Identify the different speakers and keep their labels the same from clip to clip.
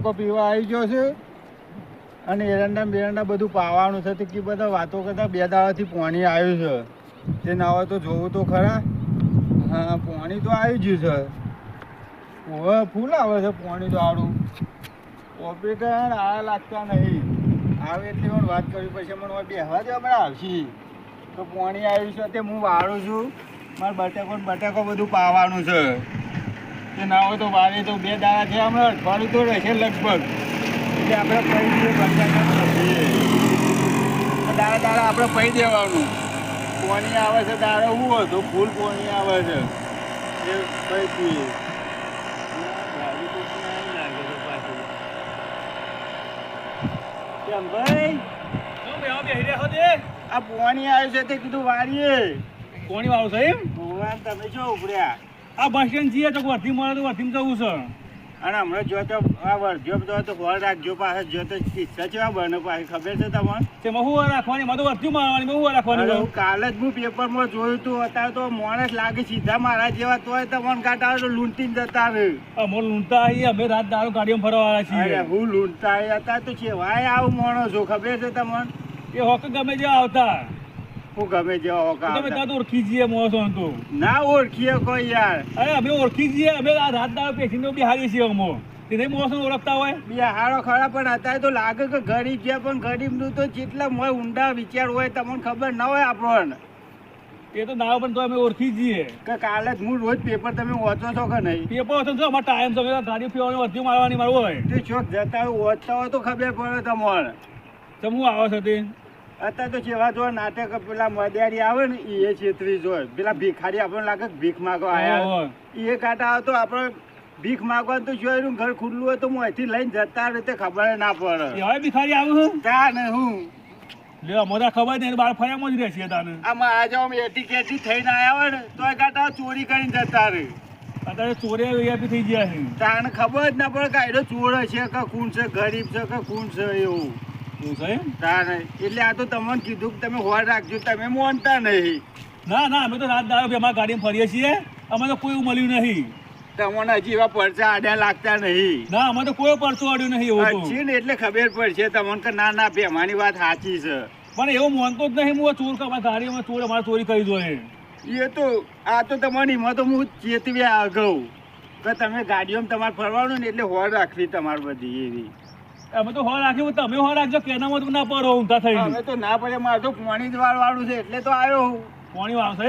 Speaker 1: પીવા આવી ગયો છે. અને એરંડા બેરંડા બધું પાવાનું છે. તે બધા વાતો કરતા બે દાડાથી પાણી આવ્યું છે. તે ના હોય તો જોવું તો ખરા. હા, પાણી તો આવી ગયું છે. હવે ફૂલ આવે છે પાણી તો આડું. ઓપરેટર આ લાગતા નહીં. આવે એટલી પણ વાત કરવી પછી મને હવે બેહવા દે હમણાં આવશી. તો પાણી આવ્યું છે તે હું વાળું છું. મારે બટેકો બટાકો બધું પાવાનું છે. તે ના હોય તો વાવે તો બે દાડા છે હમણાં અઠવાડિયું તો રહેશે લગભગ. એટલે આપણે પૈ દઈએ દાડા દાડા આપણે પહી દેવાનું. પોણી આવે છે દાડે હું હતો ફૂલ પોણી આવે છે. એ પહી દઈએ. કેમ ભાઈ? આ પોણી આવ્યું છે તે કીધું વાળીએ
Speaker 2: કોની વાળું છે એમ?
Speaker 1: ભગવાન તમે જો ઉપડ્યા.
Speaker 2: આ બસ સ્ટેન્ડ જઈએ તો વર્ધી મળે તો વર્ધીમાં જવું છે.
Speaker 1: અને હમણાં જો તો આ વર્ધ્યો તો તો ઘર રાખજો પાસે જો તો કિસ્સા આ બને પાસે ખબર છે તમને?
Speaker 2: તેમાં હું રાખવાની? એમાં તો વર્ધી મારવાની હું રાખવાની
Speaker 1: કાલે જ હું પેપરમાં જોયું તું અત્યારે તો માણસ લાગે સીધા મારા જેવા તોય તમને કાંટા તો લૂંટીને જતા રહે.
Speaker 2: અમે લૂંટા આવીએ અમે રાત દારૂ ગાડીમાં ફરવા છીએ.
Speaker 1: હું લૂંટતા એ અત્યારે તો છે વાય આવું માણસો ખબર છે તમને?
Speaker 2: એ હોક ગમે જે આવતા.
Speaker 1: હું ગમે જેવા હોકા
Speaker 2: તમે
Speaker 1: આવતા.
Speaker 2: તો ઓળખી જઈએ મોસો તો.
Speaker 1: ના ઓળખીએ કોઈ યાર.
Speaker 2: અરે અમે ઓળખી જઈએ અમે આ રાત દારૂ પેશીને બિહારી છીએ અમો. તેને મોસો ઓળખતા હોય?
Speaker 1: બે હારો ખરા પણ અત્યારે તો લાગે કે ગરીબ છે પણ ગરીબનું તો જેટલા મોય ઊંડા વિચાર હોય તમને ખબર ના હોય આપણને.
Speaker 2: એ તો ના પણ તો અમે ઓળખી જઈએ.
Speaker 1: કે કાલે હું રોજ પેપર તમે વાંચો છો કે નહીં?
Speaker 2: પેપર વાંચો છો અમારે ટાઈમ છે ગાડી ફેરવાની વર્ધી મારવાની મારું હોય.
Speaker 1: તે ચોક જતા હોય વાંચતા હોય તો ખબર પડે તમારે
Speaker 2: તો હું આવો છો તે?
Speaker 1: અત્યારે તો જેવા જો નાટક પેલા મદિયારી આવે ને એ છેતરી જોય. પેલા ભિખારી આપણને લાગે ભીખ માગો આયા.
Speaker 2: હોય.
Speaker 1: એ કાંટા આવે તો આપણે ભીખ માગવા તો જોયું ઘર ખુલ્લું હોય તો હું અહીંથી લઈને જતા રહે તે ખબર ના પડે.
Speaker 2: હવે ભિખારી આવું છે
Speaker 1: તા ને હું.
Speaker 2: લે અમારા ખબર નહીં બાર ફર્યામાં જ રહેશે તાને
Speaker 1: આ આજે આમ એટી કેટી થઈને આવ્યા હોય ને તો એ કાંટા ચોરી કરીને જતા રહે.
Speaker 2: અત્યારે ચોરે વ્યાપી થઈ ગયા છે.
Speaker 1: તાને ખબર જ ના પડે કે આયરો ચોર છે કે કોણ છે ગરીબ છે કે કોણ છે એવું. એટલે આ તો તમને કીધું કે તમે હોર રાખજો. તમે મોનતા નહીં.
Speaker 2: ના ના અમે તો રાત દારૂ અમારા ગાડીમાં ફરીએ છીએ. અમે તો કોઈ મળ્યું નહીં.
Speaker 1: તમને હજી એવા પરચા આડ્યા લાગતા નહીં.
Speaker 2: ના અમે તો કોઈ પડતું આડ્યું નહીં એવું તો.
Speaker 1: ને એટલે ખબર પડશે તમને કે ના ના ભેમાની વાત સાચી છે.
Speaker 2: પણ એવું માનતો જ નહીં હું ચોર કે અમારી ગાડીમાં ચોર અમારે ચોરી કરી દો
Speaker 1: એ તો આ તો તમારી એમાં તો હું ચેતવ્યા અગાઉ કે તમે ગાડીઓમાં તમારે ફરવાનું ને એટલે હોર રાખવી તમારે બધી એવી.
Speaker 2: અમે તો હો રાખ્યું તમે હો રાખજો કેનામાં તો ના પડો ઊંધા થઈ
Speaker 1: અમે તો ના પડે મારે તો પાણી જ વાળવાનું છે એટલે તો આવ્યો હું.
Speaker 2: પોણી વાવશે.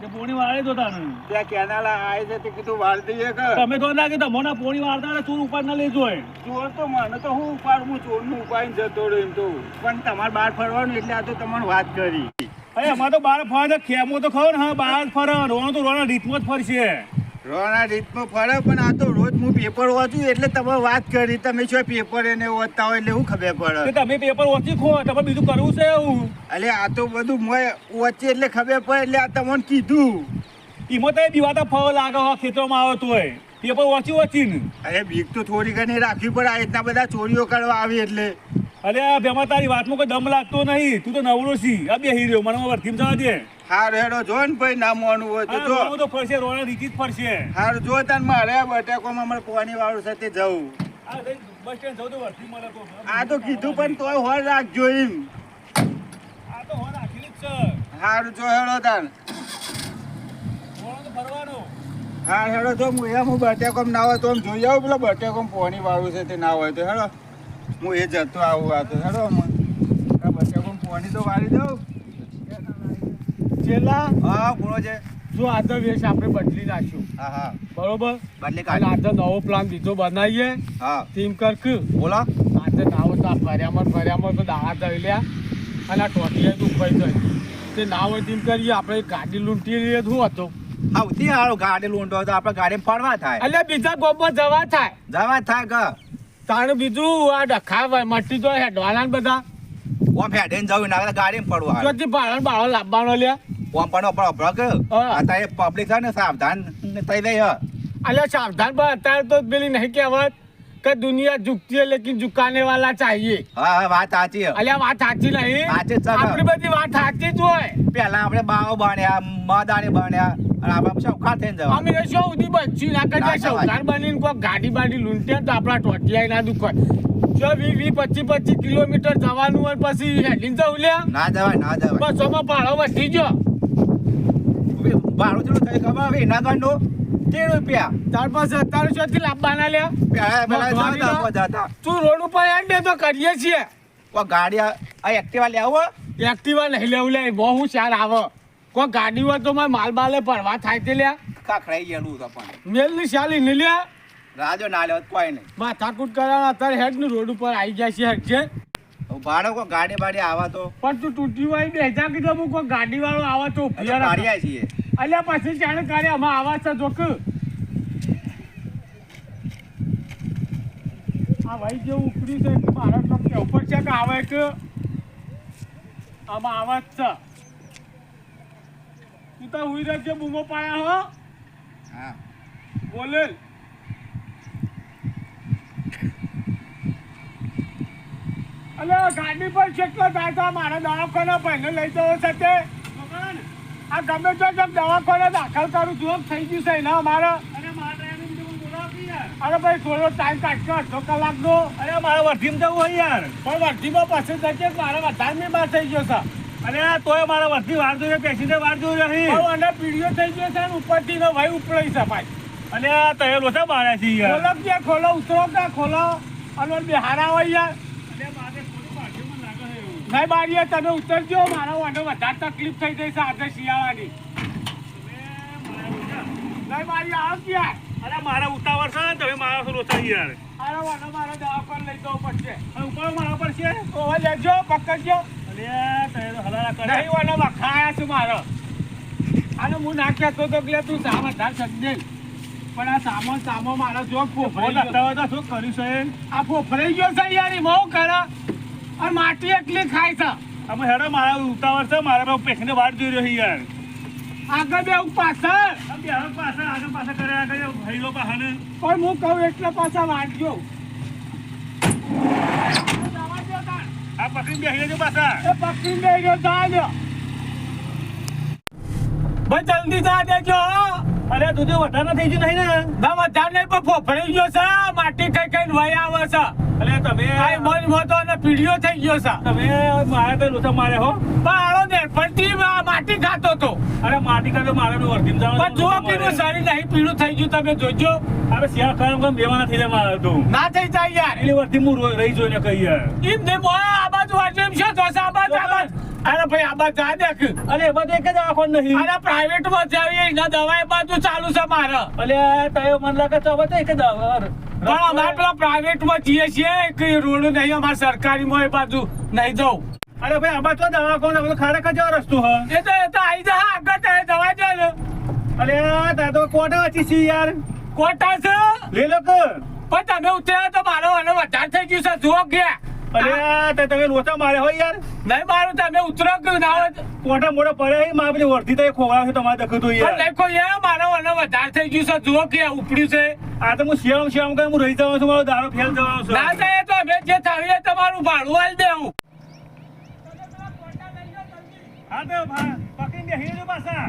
Speaker 2: કે પોણી વાળે તો તાને
Speaker 1: ત્યાં કેનાલ આવે છે તે કીધું વાળ દઈએ કે.
Speaker 2: તમે તો લાગે તમને પોણી વાળતા ને ચોર ઉપાડ ના લેજો
Speaker 1: ચોર તો મને તો હું ઉપાડ હું ચોરનું ઉપાડીને જતો રહ્યો એમ તો. પણ તમારે બહાર ફરવાનું એટલે આ તો તમને વાત કરી.
Speaker 2: અરે અમારે તો બાર ફરે ખેમો તો ખરો ને હા બહાર જ ફરે રોણો તો રોણ રીતમાં જ ફરશે.
Speaker 1: રોના રીતમાં ફરક પણ આ તો રોજ હું પેપર વાંચું એટલે તમે વાત કરી તમે શું પેપર એને વાંચતા હોય એટલે હું ખબર પડે.
Speaker 2: તમે પેપર ઓછી ખો તમે બીજું કરવું છે એવું?
Speaker 1: એટલે આ તો બધું મેં વાંચી એટલે ખબર પડે એટલે આ તમને કીધું.
Speaker 2: એમાં તો બીવાતા ફળ લાગે ખેતરમાં આવે તોય પેપર ઓછી ઓછી ને
Speaker 1: અરે બીક તો થોડી ઘણી રાખવી પડે આ રીતના બધા ચોરીઓ કરવા આવી એટલે.
Speaker 2: અરે આ ભેમાં તારી વાતમાં કોઈ દમ લાગતો નહીં. તું તો નવરો છી. આ બે હીરો મને વર્ધીમ જવા દે.
Speaker 1: હાર હેડો જો ને ભાઈ ના મોનું હોય તો જો.
Speaker 2: તો ફરશે રોણા રીતિ જ ફરશે.
Speaker 1: હાર જો તાન મારે બટેકોમાં અમારે પાણી વાળું છે તે જવું
Speaker 2: આ બસ સ્ટેન્ડ જવું તો વર્ધી મળે તો.
Speaker 1: આ તો કીધું પણ તોય હોર રાખજો એમ.
Speaker 2: આ તો હોર રાખેલી જ છે.
Speaker 1: હારું જો હેડો તાન.
Speaker 2: ફરવાનો
Speaker 1: હા હેડો તો હું એમ હું બટાકોમ ના હોય તો આમ જોઈ આવું પેલા બટાકોમ પોણી વાળું છે તે ના હોય તો. હેડો. હું એ જતો આવું આ તો હેડો બચ્ચા આ પોણી તો વાળી દઉં.
Speaker 3: છેલ્લા?
Speaker 1: હા પૂરો છે.
Speaker 3: જો આજે વેશ આપણે બદલી નાખ્યું.
Speaker 1: હા હા.
Speaker 3: બરોબર?
Speaker 1: બદલી
Speaker 3: અને આજે નવો પ્લાન બીજો બનાવીએ.
Speaker 1: હા.
Speaker 3: ટીમ કર્ક
Speaker 1: બોલા.
Speaker 3: આજે ના હોય તો ફર્યામાં ફર્યામાં તો દાવા જઈ લ્યા. અને આ ટોટીએ તે ના ટીમ કરીએ આપણે ગાડી લૂંટી લઈએ શું હતો?
Speaker 4: સૌથી સારું ગાડી લૂંટો તો આપણે ગાડી ફરવા થાય.
Speaker 3: એટલે બીજા ગોપમાં જવા થાય.
Speaker 4: જવા થાય કે?
Speaker 3: તાણે બીજું આ ડખા મટી તો હેડવાના ને બધા.
Speaker 4: ઓમ હેડે જવું ના ગાડી પડવા હારું.
Speaker 3: ભાડા ભાડો લાવવાનો લ્યા
Speaker 4: ઓમ પણ ઓપડો ઓપડો કે. અત્યારે પબ્લિક છે ને સાવધાન થઈ રહી હે.
Speaker 3: એટલે સાવધાન પણ અત્યારે તો પેલી નહીં કહેવત કે કે દુનિયા ઝુકતી है लेकिन झुकाने वाला चाहिए
Speaker 4: હા હા વાત સાચી છે.
Speaker 3: અલ્યા વાત સાચી નહીં
Speaker 4: સાચી જ છે.
Speaker 3: આપણી બધી વાત સાચી જ હોય
Speaker 4: પહેલા આપણે બાવો બાણ્યા મદાને બાણ્યા અને આપણે સૌખા થઈને જવાનું.
Speaker 3: અમે શું સુધી બચ્યું ના
Speaker 4: ના
Speaker 3: કરતા
Speaker 4: જવાય.
Speaker 3: સૌકાર બનીને કોઈ ગાડી બાડી લૂંટે તો આપણા ટોટિયા ના દુખાય જો વી વી પચીસ પચીસ કિલોમીટર જવાનું હોય પછી હેડીને જવું લ્યા
Speaker 4: ના જવાય ના જવાય
Speaker 3: બસોમાં ભાડો વધી ગયો
Speaker 4: ભાડું કેટલું થયું ખબર હવે વિનાગરનું? તેર રૂપિયા.
Speaker 3: ત્યાર પછી અત્યારે શોથી લાવવાના લ્યા.
Speaker 4: પહેલા પહેલા
Speaker 3: મોંઘવારી
Speaker 4: જતા
Speaker 3: ના?
Speaker 4: બધા હતા.
Speaker 3: તું રોડ ઉપર દે તો કરીએ છીએ.
Speaker 4: કોઈ ગાડી આ એક્ટિવા લેવો
Speaker 3: એક્ટિવા નહીં લેવું લે બહુ હું ચાર આવો. કોઈ ગાડી હોય તો મારે માલ બાલે ભરવા થાય તે લ્યા.
Speaker 4: કાકડાઈ ગયેલું તો પણ.
Speaker 3: મેલની શાલી ને લ્યા.
Speaker 4: રાજો ના લેવો કોઈ નહીં.
Speaker 3: માથાકૂટ કરાવવા અત્યારે હેડનું રોડ ઉપર આવી ગયા છે હેડ છે.
Speaker 4: ભાડો કોઈ ગાડી બાડી આવા તો?
Speaker 3: પણ તું તૂટી હોય બે હજાર કીધું કોઈ ગાડી વાળો આવે તો
Speaker 4: તો. કાઢ્યા છીએ.
Speaker 3: અલ્યા પછી જાણ કરે આમાં આવા છે જોક. આ ભાઈ જે ઉપડી છે મારા તો કે ઉપર છે કે આવે કે આમાં આવાજ છે. તું તો હુઈ રહેજે બૂમો પાયા હો.
Speaker 4: હા.
Speaker 3: બોલે. અલ્યા ગાડી પર કેટલો થાય? તો મારા દવાખાના પહેલે લઈ જવો છે તે. આ ગમે તો જેમ દવાખાને દાખલ કરું જોબ થઈ ગયું છે એના અમારે. અરે ભાઈ થોડો ટાઈમ કાઢશો અડધો કલાકનો.
Speaker 2: અરે મારે વર્ધીમાં જવું હોય યાર.
Speaker 3: પણ વર્ધીમાં પછી જશે મારે વધારે બાર થઈ ગયો છે.
Speaker 2: અરે તોય મારે વર્ધી વાર જોઈએ પેસેન્જર વાર જોઈ રહી
Speaker 3: અને પીડીઓ થઈ ગયો છે ઉપરથી ને ભાઈ ઉપડી છે ભાઈ.
Speaker 2: અને આ તય લોચા માર્યા છે યાર.
Speaker 3: ખોલો ત્યાં ખોલો ઉતરો ત્યાં ખોલો. અને બિહારા હોય યાર
Speaker 2: અરે મારે થોડું ભાગ્યમાં લાગે
Speaker 3: આર્ય તમે ઉતરજો મારા વાંધો વધારે તકલીફ થઈ જશે આજે શિયાળાની. નહીં બારી આવ ક્યાં?
Speaker 2: અરે મારા ઉતાવળ છે તમે મારા છો લોચા યાર?
Speaker 3: અરે વાંધો મારે દવાખાને લઈ જવું પડશે.
Speaker 2: ઉપર મારા પર છે?
Speaker 3: તો લેજો પકડજો.
Speaker 2: અરે તમે તો હલાલા કરે.
Speaker 3: નહીં વખાયા છે મારો. અને હું ના કહેતો તો કે તું સા વધારે પણ આ સામાન સામો મારો જો
Speaker 2: ફોફો તો શું કર્યું છે
Speaker 3: આ ફોફરાઈ ગયો છે યાર એ બહુ કરે અને માટી એકલી ખાય છે.
Speaker 2: અમે હેડો મારા ઉતાવળ છે મારા પેશન્ટ વાર જોઈ રહ્યો યાર.
Speaker 3: આગળ બે પાછળ.
Speaker 2: આમ બે હાથ પાછા આગળ પાછા કર્યા કર્યા ભાઈલો પાછાને
Speaker 3: પણ હું કહું એટલે પાછા વાંચજો.
Speaker 2: આ પકડીને બેસી રહેજો પાછા.
Speaker 3: એ પકડીને બેહી ગયો જા. ભાઈ જલ્દી જા દેજો હો.
Speaker 2: અરે તું તો વધારે થઈ ગયું નહીં ને.
Speaker 3: ના વધારે નહીં પણ ફોફરાઈ ગયો છે. માટી કઈ કઈ વય આવે છે.
Speaker 2: અરે તમે
Speaker 3: આ મન મોતો અને પીડીઓ થઈ ગયો છે.
Speaker 2: તમે મારે તો લોચા મારે હો.
Speaker 3: પણ આળો ને પડતી માટી ખાતો તો
Speaker 2: અરે માટી ખાતો મારે નું વર્ગીમ જવાનું
Speaker 3: પણ જો પીડું સારી નહીં પીળું થઈ ગયું તમે જોજો.
Speaker 2: અરે શિયાળ ખાવાનું કેમ બેવાના થઈ જાય મારે તો.
Speaker 3: ના થઈ જાય યાર.
Speaker 2: એટલે વર્ધી હું રહી જોઈને કહી યાર
Speaker 3: એમ ને આ બાજુ વાંચો એમ છે તો આ બાજુ આ બાજુ. અરે ભાઈ આ બાજુ આ દેખ.
Speaker 2: અરે એમાં તો એક જ આંખો નહીં.
Speaker 3: અરે પ્રાઇવેટમાં જાવી એના દવા એ બાજુ ચાલુ છે મારે.
Speaker 2: અલે તયો મને લાગે તો હવે તો એક જ આવે.
Speaker 3: પણ અમારે પેલા પ્રાઇવેટમાં જઈએ છીએ કે રોડ નહીં અમારે સરકારી માં એ બાજુ નહીં જવું.
Speaker 2: અરે ભાઈ આમાં તો દવા કોણ બધું ખરેખર જેવો રસ્તો હ
Speaker 3: એ તો એ તો આવી જા આગળ તો દવા દે
Speaker 2: અરે તા તો કોટા વચ્ચે છી યાર.
Speaker 3: કોટા છે?
Speaker 2: લે લો
Speaker 3: પણ તમે ઉતર્યા તો મારો અને વધારે થઈ ગયું છે જુઓ ગયા
Speaker 2: તે તમે લોચા માર્યા હોય યાર.
Speaker 3: નહીં મારું તમે ઉતરો કે ના હોય
Speaker 2: કોટા મોટા પડે હે? મારે પેલી વર્ધી તો ખોવા છે તમારે દખતું
Speaker 3: પણ
Speaker 2: યાર.
Speaker 3: દેખો યાર મારો અને વધારે થઈ ગયું છે. જુઓ કે ઉપડ્યું છે.
Speaker 2: આ તો હું શ્યામ શ્યામ કઈ હું રહી જવાનો છું મારો દારો ફેલ જવાનો છું.
Speaker 3: ના થાય તો અમે જે થાવીએ તમારું ભાડું આલ દેવું.
Speaker 2: હા તો પકડીને બેસી પાછા.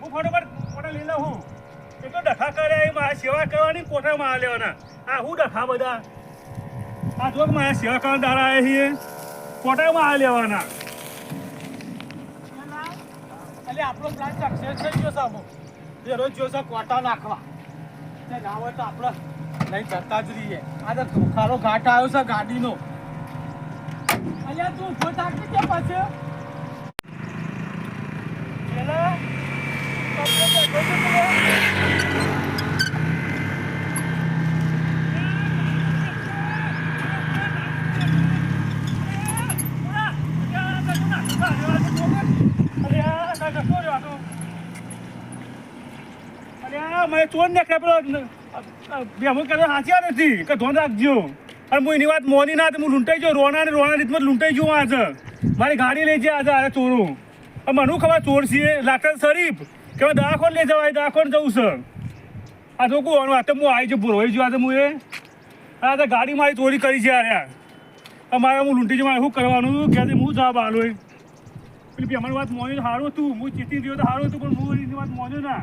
Speaker 2: હું ફટોફટ કોટા લઈ લઉં હું. ડખા સેવા કરવાની કોઠા માં લેવાના. આ હું ડખા બધા? આ જો મારે સેવા કરવાના દાડા આવે છે કોઠા આ લેવાના.
Speaker 3: એટલે આપણો પ્લાન સક્સેસ થઈ ગયો સામો એ રોજ જોશે કોટા નાખવા. ના હોય તો આપણે લઈ જતા જ રહીએ. આ તો ધોખાનો ઘાટ આવ્યો છે ગાડીનો. અહીંયા તું ઊભો થાકી કે પછી? પેલા તમને બેઠો છે પેલો?
Speaker 2: મેં ચોર ને કે પેલો બેમો કે હાંચ્યા નથી, કે ધોન રાખજો. અને હું એની વાત મોની ના, તો હું લૂંટાઈ ગયો રોના ને રોના રીતમાં લૂંટાઈ ગયો આજે. મારી ગાડી લઈ જાય આજે આ ચોરો. મને ખબર, ચોર છીએ લાકડા શરીફ. કે દવાખોન લઈ જવાય, દવાખોન જવું છે. આ તો કોણ વાત હું આવી છું ભૂરવાઈ ગયો આજે હું એ. આ તો ગાડી મારી ચોરી કરી છે આ મારે હું લૂંટી જવા શું કરવાનું? કે હું જવાબ આલો પેલી અમારી વાત મોન્યું તો સારું હતું, હું ચીતી રહ્યો તો સારું હતું, પણ હું એની વાત મોન્યો ના.